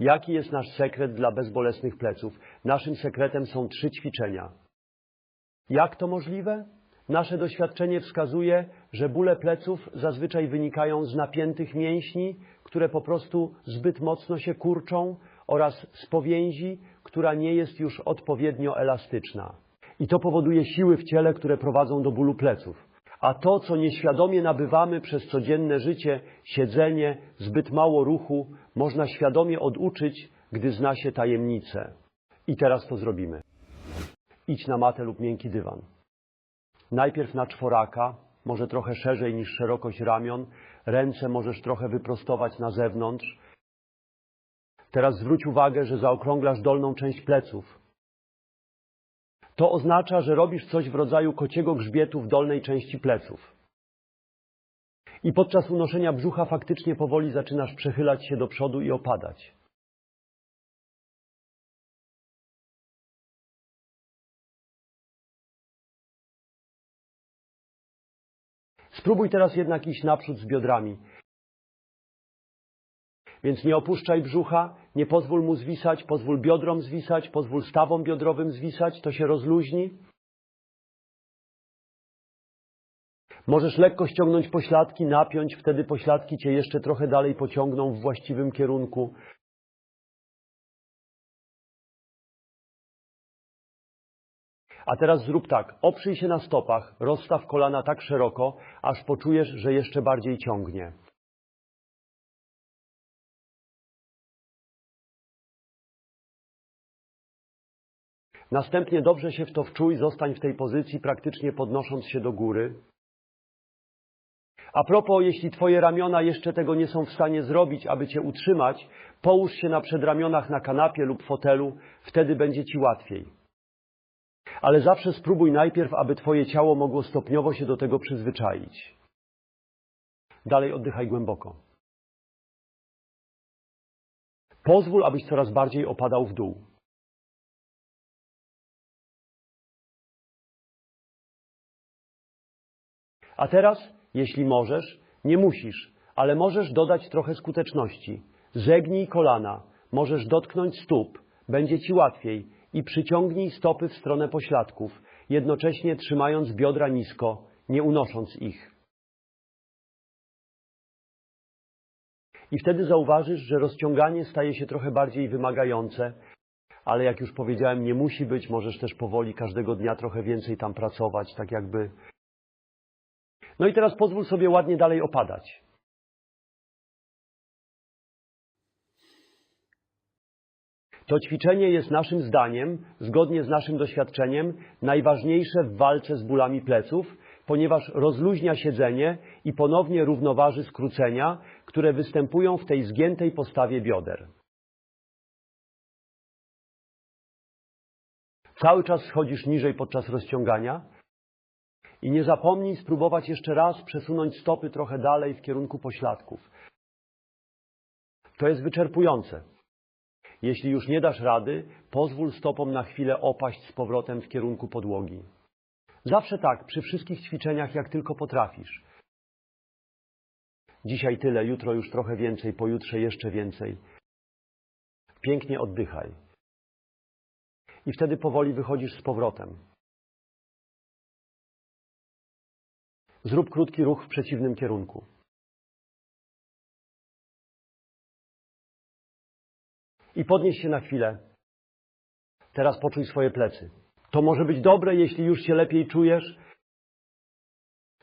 Jaki jest nasz sekret dla bezbolesnych pleców? Naszym sekretem są trzy ćwiczenia. Jak to możliwe? Nasze doświadczenie wskazuje, że bóle pleców zazwyczaj wynikają z napiętych mięśni, które po prostu zbyt mocno się kurczą, oraz z powięzi, która nie jest już odpowiednio elastyczna. I to powoduje siły w ciele, które prowadzą do bólu pleców. A to, co nieświadomie nabywamy przez codzienne życie, siedzenie, zbyt mało ruchu, można świadomie oduczyć, gdy zna się tajemnice. I teraz to zrobimy. Idź na matę lub miękki dywan. Najpierw na czworaka, może trochę szerzej niż szerokość ramion. Ręce możesz trochę wyprostować na zewnątrz. Teraz zwróć uwagę, że zaokrąglasz dolną część pleców. To oznacza, że robisz coś w rodzaju kociego grzbietu w dolnej części pleców. I podczas unoszenia brzucha faktycznie powoli zaczynasz przechylać się do przodu i opadać. Spróbuj teraz jednak iść naprzód z biodrami. Więc nie opuszczaj brzucha, nie pozwól mu zwisać, pozwól biodrom zwisać, pozwól stawom biodrowym zwisać, to się rozluźni. Możesz lekko ściągnąć pośladki, napiąć, wtedy pośladki cię jeszcze trochę dalej pociągną w właściwym kierunku. A teraz zrób tak, oprzyj się na stopach, rozstaw kolana tak szeroko, aż poczujesz, że jeszcze bardziej ciągnie. Następnie dobrze się w to wczuj, zostań w tej pozycji, praktycznie podnosząc się do góry. A propos, jeśli twoje ramiona jeszcze tego nie są w stanie zrobić, aby cię utrzymać, połóż się na przedramionach na kanapie lub fotelu, wtedy będzie ci łatwiej. Ale zawsze spróbuj najpierw, aby twoje ciało mogło stopniowo się do tego przyzwyczaić. Dalej oddychaj głęboko. Pozwól, abyś coraz bardziej opadał w dół. A teraz, jeśli możesz, nie musisz, ale możesz dodać trochę skuteczności. Zegnij kolana, możesz dotknąć stóp, będzie ci łatwiej i przyciągnij stopy w stronę pośladków, jednocześnie trzymając biodra nisko, nie unosząc ich. I wtedy zauważysz, że rozciąganie staje się trochę bardziej wymagające, ale jak już powiedziałem, nie musi być, możesz też powoli każdego dnia trochę więcej tam pracować, tak jakby no i teraz pozwól sobie ładnie dalej opadać. To ćwiczenie jest naszym zdaniem, zgodnie z naszym doświadczeniem, najważniejsze w walce z bólami pleców, ponieważ rozluźnia siedzenie i ponownie równoważy skrócenia, które występują w tej zgiętej postawie bioder. Cały czas schodzisz niżej podczas rozciągania, i nie zapomnij spróbować jeszcze raz przesunąć stopy trochę dalej w kierunku pośladków. To jest wyczerpujące. Jeśli już nie dasz rady, pozwól stopom na chwilę opaść z powrotem w kierunku podłogi. Zawsze tak, przy wszystkich ćwiczeniach, jak tylko potrafisz. Dzisiaj tyle, jutro już trochę więcej, pojutrze jeszcze więcej. Pięknie oddychaj. I wtedy powoli wychodzisz z powrotem. Zrób krótki ruch w przeciwnym kierunku. I podnieś się na chwilę. Teraz poczuj swoje plecy. To może być dobre, jeśli już się lepiej czujesz.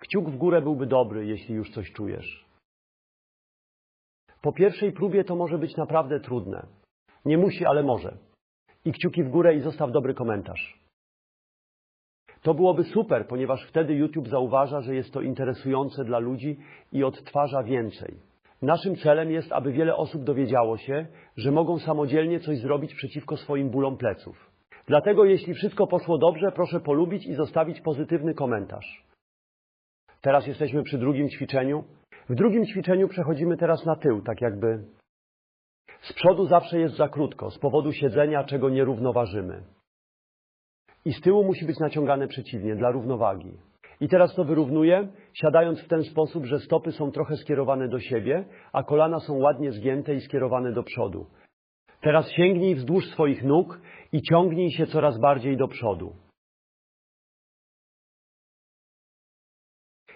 Kciuk w górę byłby dobry, jeśli już coś czujesz. Po pierwszej próbie to może być naprawdę trudne. Nie musi, ale może. I kciuki w górę i zostaw dobry komentarz. To byłoby super, ponieważ wtedy YouTube zauważa, że jest to interesujące dla ludzi i odtwarza więcej. Naszym celem jest, aby wiele osób dowiedziało się, że mogą samodzielnie coś zrobić przeciwko swoim bólom pleców. Dlatego, jeśli wszystko poszło dobrze, proszę polubić i zostawić pozytywny komentarz. Teraz jesteśmy przy drugim ćwiczeniu. W drugim ćwiczeniu przechodzimy teraz na tył, tak jakby. Z przodu zawsze jest za krótko, z powodu siedzenia, czego nie równoważymy. I z tyłu musi być naciągane przeciwnie, dla równowagi. I teraz to wyrównuję, siadając w ten sposób, że stopy są trochę skierowane do siebie, a kolana są ładnie zgięte i skierowane do przodu. Teraz sięgnij wzdłuż swoich nóg i ciągnij się coraz bardziej do przodu.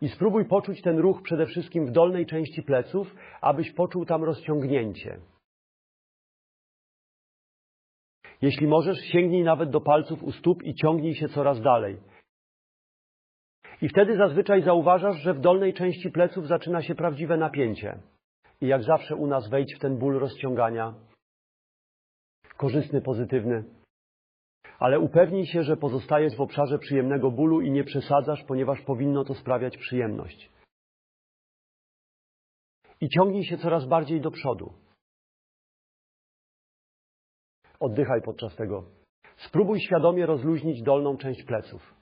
I spróbuj poczuć ten ruch przede wszystkim w dolnej części pleców, abyś poczuł tam rozciągnięcie. Jeśli możesz, sięgnij nawet do palców u stóp i ciągnij się coraz dalej. I wtedy zazwyczaj zauważasz, że w dolnej części pleców zaczyna się prawdziwe napięcie. I jak zawsze u nas wejdź w ten ból rozciągania. Korzystny, pozytywny. Ale upewnij się, że pozostajesz w obszarze przyjemnego bólu i nie przesadzasz, ponieważ powinno to sprawiać przyjemność. I ciągnij się coraz bardziej do przodu. Oddychaj podczas tego. Spróbuj świadomie rozluźnić dolną część pleców.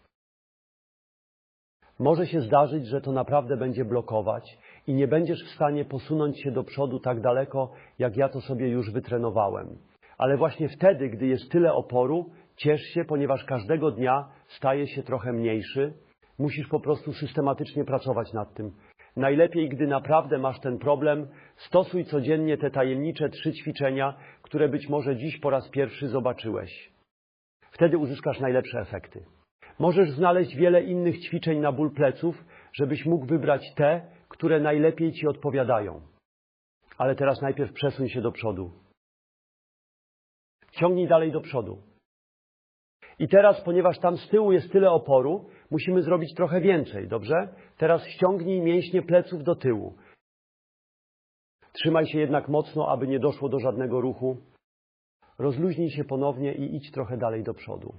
Może się zdarzyć, że to naprawdę będzie blokować i nie będziesz w stanie posunąć się do przodu tak daleko, jak ja to sobie już wytrenowałem. Ale właśnie wtedy, gdy jest tyle oporu, ciesz się, ponieważ każdego dnia staje się trochę mniejszy. Musisz po prostu systematycznie pracować nad tym. Najlepiej, gdy naprawdę masz ten problem, stosuj codziennie te tajemnicze trzy ćwiczenia, które być może dziś po raz pierwszy zobaczyłeś. Wtedy uzyskasz najlepsze efekty. Możesz znaleźć wiele innych ćwiczeń na ból pleców, żebyś mógł wybrać te, które najlepiej ci odpowiadają. Ale teraz najpierw przesuń się do przodu. Ciągnij dalej do przodu. I teraz, ponieważ tam z tyłu jest tyle oporu, musimy zrobić trochę więcej, dobrze? Teraz ściągnij mięśnie pleców do tyłu. Trzymaj się jednak mocno, aby nie doszło do żadnego ruchu. Rozluźnij się ponownie i idź trochę dalej do przodu.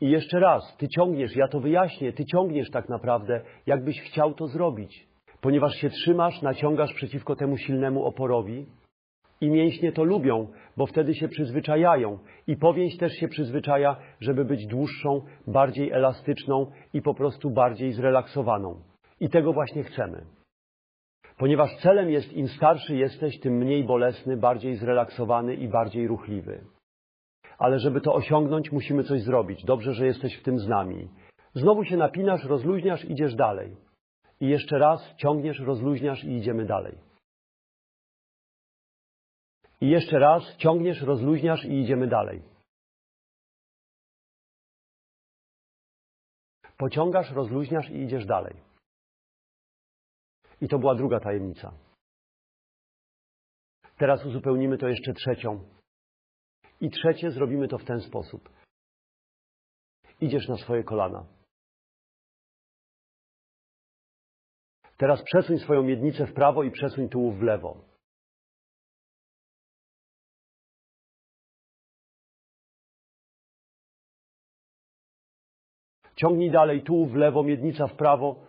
I jeszcze raz, ty ciągniesz, ja to wyjaśnię, ty ciągniesz tak naprawdę, jakbyś chciał to zrobić. Ponieważ się trzymasz, naciągasz przeciwko temu silnemu oporowi i mięśnie to lubią, bo wtedy się przyzwyczajają i powięź też się przyzwyczaja, żeby być dłuższą, bardziej elastyczną i po prostu bardziej zrelaksowaną. I tego właśnie chcemy. Ponieważ celem jest, im starszy jesteś, tym mniej bolesny, bardziej zrelaksowany i bardziej ruchliwy ale żeby to osiągnąć, musimy coś zrobić. Dobrze, że jesteś w tym z nami. Znowu się napinasz, rozluźniasz, idziesz dalej. I jeszcze raz ciągniesz, rozluźniasz i idziemy dalej. I jeszcze raz ciągniesz, rozluźniasz i idziemy dalej. Pociągasz, rozluźniasz i idziesz dalej. I to była druga tajemnica. Teraz uzupełnimy to jeszcze trzecią. I trzecie, zrobimy to w ten sposób. Idziesz na swoje kolana. Teraz przesuń swoją miednicę w prawo i przesuń tułów w lewo. Ciągnij dalej tułów w lewo, miednica w prawo.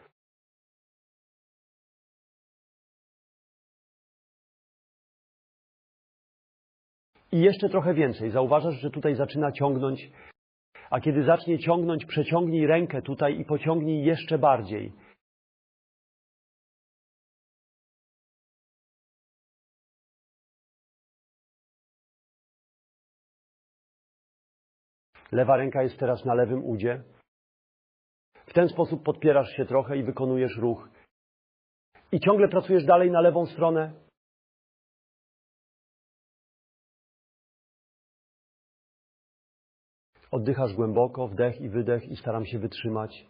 I jeszcze trochę więcej. Zauważasz, że tutaj zaczyna ciągnąć, a kiedy zacznie ciągnąć, przeciągnij rękę tutaj i pociągnij jeszcze bardziej. Lewa ręka jest teraz na lewym udzie. W ten sposób podpierasz się trochę i wykonujesz ruch. I ciągle pracujesz dalej na lewą stronę. Oddychasz głęboko, wdech i wydech i staram się wytrzymać.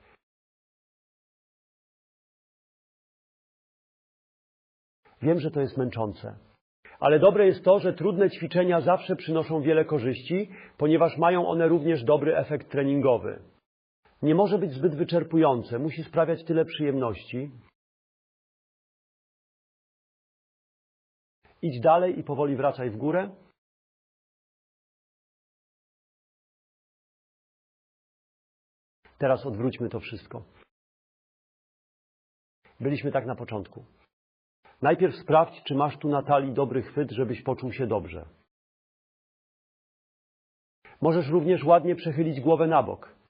Wiem, że to jest męczące. Ale dobre jest to, że trudne ćwiczenia zawsze przynoszą wiele korzyści, ponieważ mają one również dobry efekt treningowy. Nie może być zbyt wyczerpujące, musi sprawiać tyle przyjemności. Idź dalej i powoli wracaj w górę. Teraz odwróćmy to wszystko. Byliśmy tak na początku. Najpierw sprawdź, czy masz tu na talii dobry chwyt, żebyś poczuł się dobrze. Możesz również ładnie przechylić głowę na bok.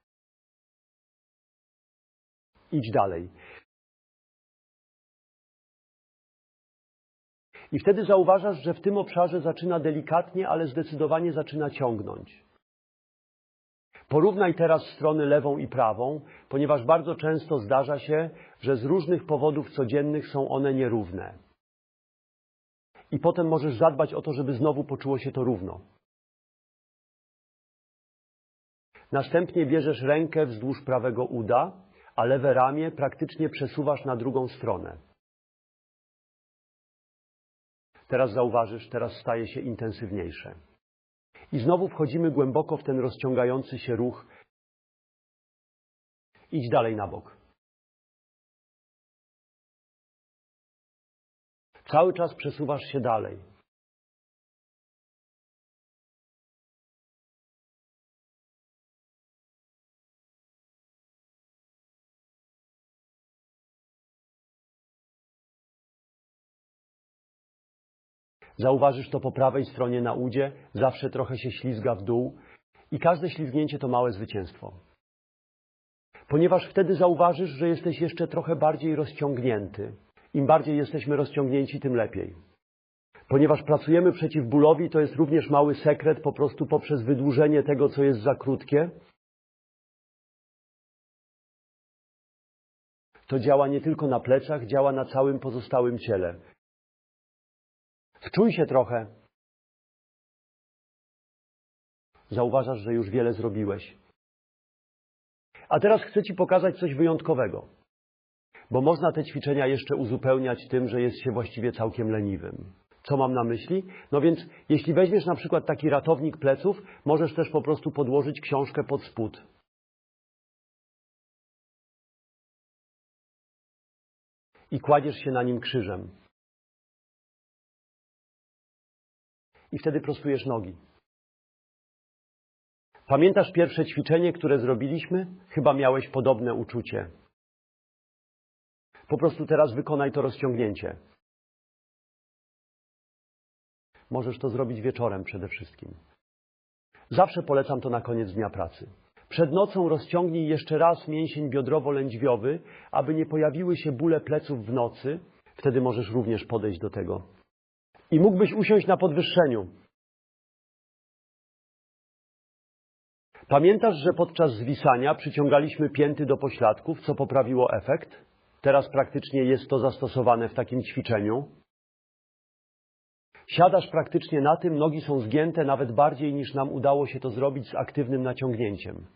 Idź dalej. I wtedy zauważasz, że w tym obszarze zaczyna delikatnie, ale zdecydowanie zaczyna ciągnąć. Porównaj teraz strony lewą i prawą, ponieważ bardzo często zdarza się, że z różnych powodów codziennych są one nierówne. I potem możesz zadbać o to, żeby znowu poczuło się to równo. Następnie bierzesz rękę wzdłuż prawego uda, a lewe ramię praktycznie przesuwasz na drugą stronę. Teraz zauważysz, teraz staje się intensywniejsze. I znowu wchodzimy głęboko w ten rozciągający się ruch. Idź dalej na bok. Cały czas przesuwasz się dalej. Zauważysz to po prawej stronie na udzie, zawsze trochę się ślizga w dół i każde ślizgnięcie to małe zwycięstwo. Ponieważ wtedy zauważysz, że jesteś jeszcze trochę bardziej rozciągnięty. Im bardziej jesteśmy rozciągnięci, tym lepiej. Ponieważ pracujemy przeciw bólowi, to jest również mały sekret, po prostu poprzez wydłużenie tego, co jest za krótkie. To działa nie tylko na plecach, działa na całym pozostałym ciele. Wczuj się trochę. Zauważasz, że już wiele zrobiłeś. A teraz chcę Ci pokazać coś wyjątkowego. Bo można te ćwiczenia jeszcze uzupełniać tym, że jest się właściwie całkiem leniwym. Co mam na myśli? No więc, jeśli weźmiesz na przykład taki ratownik pleców, możesz też po prostu podłożyć książkę pod spód. I kładziesz się na nim krzyżem. I wtedy prostujesz nogi. Pamiętasz pierwsze ćwiczenie, które zrobiliśmy? Chyba miałeś podobne uczucie. Po prostu teraz wykonaj to rozciągnięcie. Możesz to zrobić wieczorem przede wszystkim. Zawsze polecam to na koniec dnia pracy. Przed nocą rozciągnij jeszcze raz mięsień biodrowo-lędźwiowy, aby nie pojawiły się bóle pleców w nocy. Wtedy możesz również podejść do tego. I mógłbyś usiąść na podwyższeniu. Pamiętasz, że podczas zwisania przyciągaliśmy pięty do pośladków, co poprawiło efekt? Teraz praktycznie jest to zastosowane w takim ćwiczeniu. Siadasz praktycznie na tym, nogi są zgięte nawet bardziej niż nam udało się to zrobić z aktywnym naciągnięciem.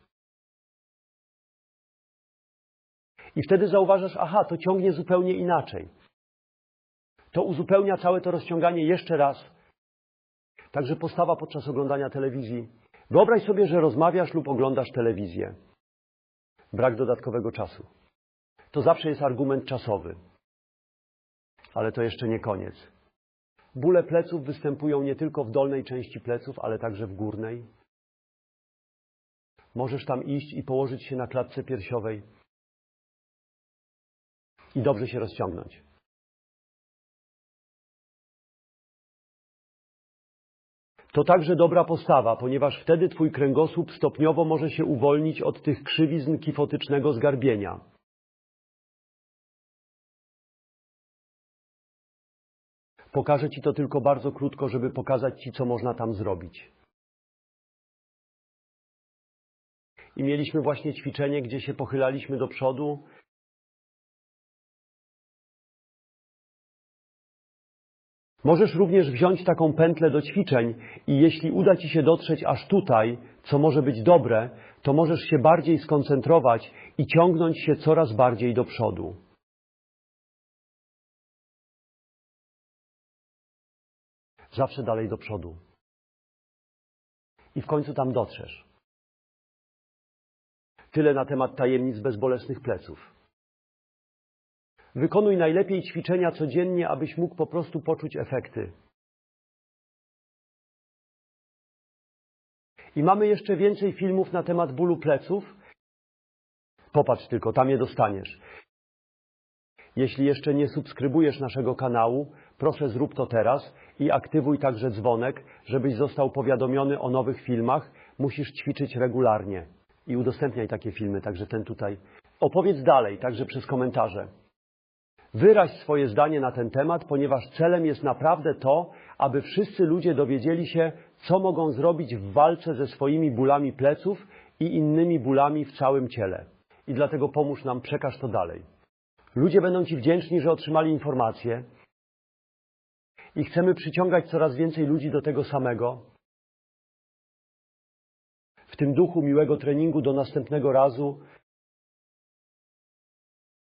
I wtedy zauważasz, aha, to ciągnie zupełnie inaczej. To uzupełnia całe to rozciąganie jeszcze raz. Także postawa podczas oglądania telewizji. Wyobraź sobie, że rozmawiasz lub oglądasz telewizję. Brak dodatkowego czasu. To zawsze jest argument czasowy. Ale to jeszcze nie koniec. Bóle pleców występują nie tylko w dolnej części pleców, ale także w górnej. Możesz tam iść i położyć się na klatce piersiowej i dobrze się rozciągnąć. To także dobra postawa, ponieważ wtedy Twój kręgosłup stopniowo może się uwolnić od tych krzywizn kifotycznego zgarbienia. Pokażę Ci to tylko bardzo krótko, żeby pokazać Ci, co można tam zrobić. I mieliśmy właśnie ćwiczenie, gdzie się pochylaliśmy do przodu. Możesz również wziąć taką pętlę do ćwiczeń i jeśli uda Ci się dotrzeć aż tutaj, co może być dobre, to możesz się bardziej skoncentrować i ciągnąć się coraz bardziej do przodu. Zawsze dalej do przodu. I w końcu tam dotrzesz. Tyle na temat tajemnic bezbolesnych pleców. Wykonuj najlepiej ćwiczenia codziennie, abyś mógł po prostu poczuć efekty. I mamy jeszcze więcej filmów na temat bólu pleców. Popatrz tylko, tam je dostaniesz. Jeśli jeszcze nie subskrybujesz naszego kanału, proszę zrób to teraz i aktywuj także dzwonek, żebyś został powiadomiony o nowych filmach. Musisz ćwiczyć regularnie i udostępniaj takie filmy, także ten tutaj. Opowiedz dalej, także przez komentarze. Wyraź swoje zdanie na ten temat, ponieważ celem jest naprawdę to, aby wszyscy ludzie dowiedzieli się, co mogą zrobić w walce ze swoimi bólami pleców i innymi bólami w całym ciele. I dlatego pomóż nam, przekaż to dalej. Ludzie będą Ci wdzięczni, że otrzymali informacje i chcemy przyciągać coraz więcej ludzi do tego samego. W tym duchu miłego treningu do następnego razu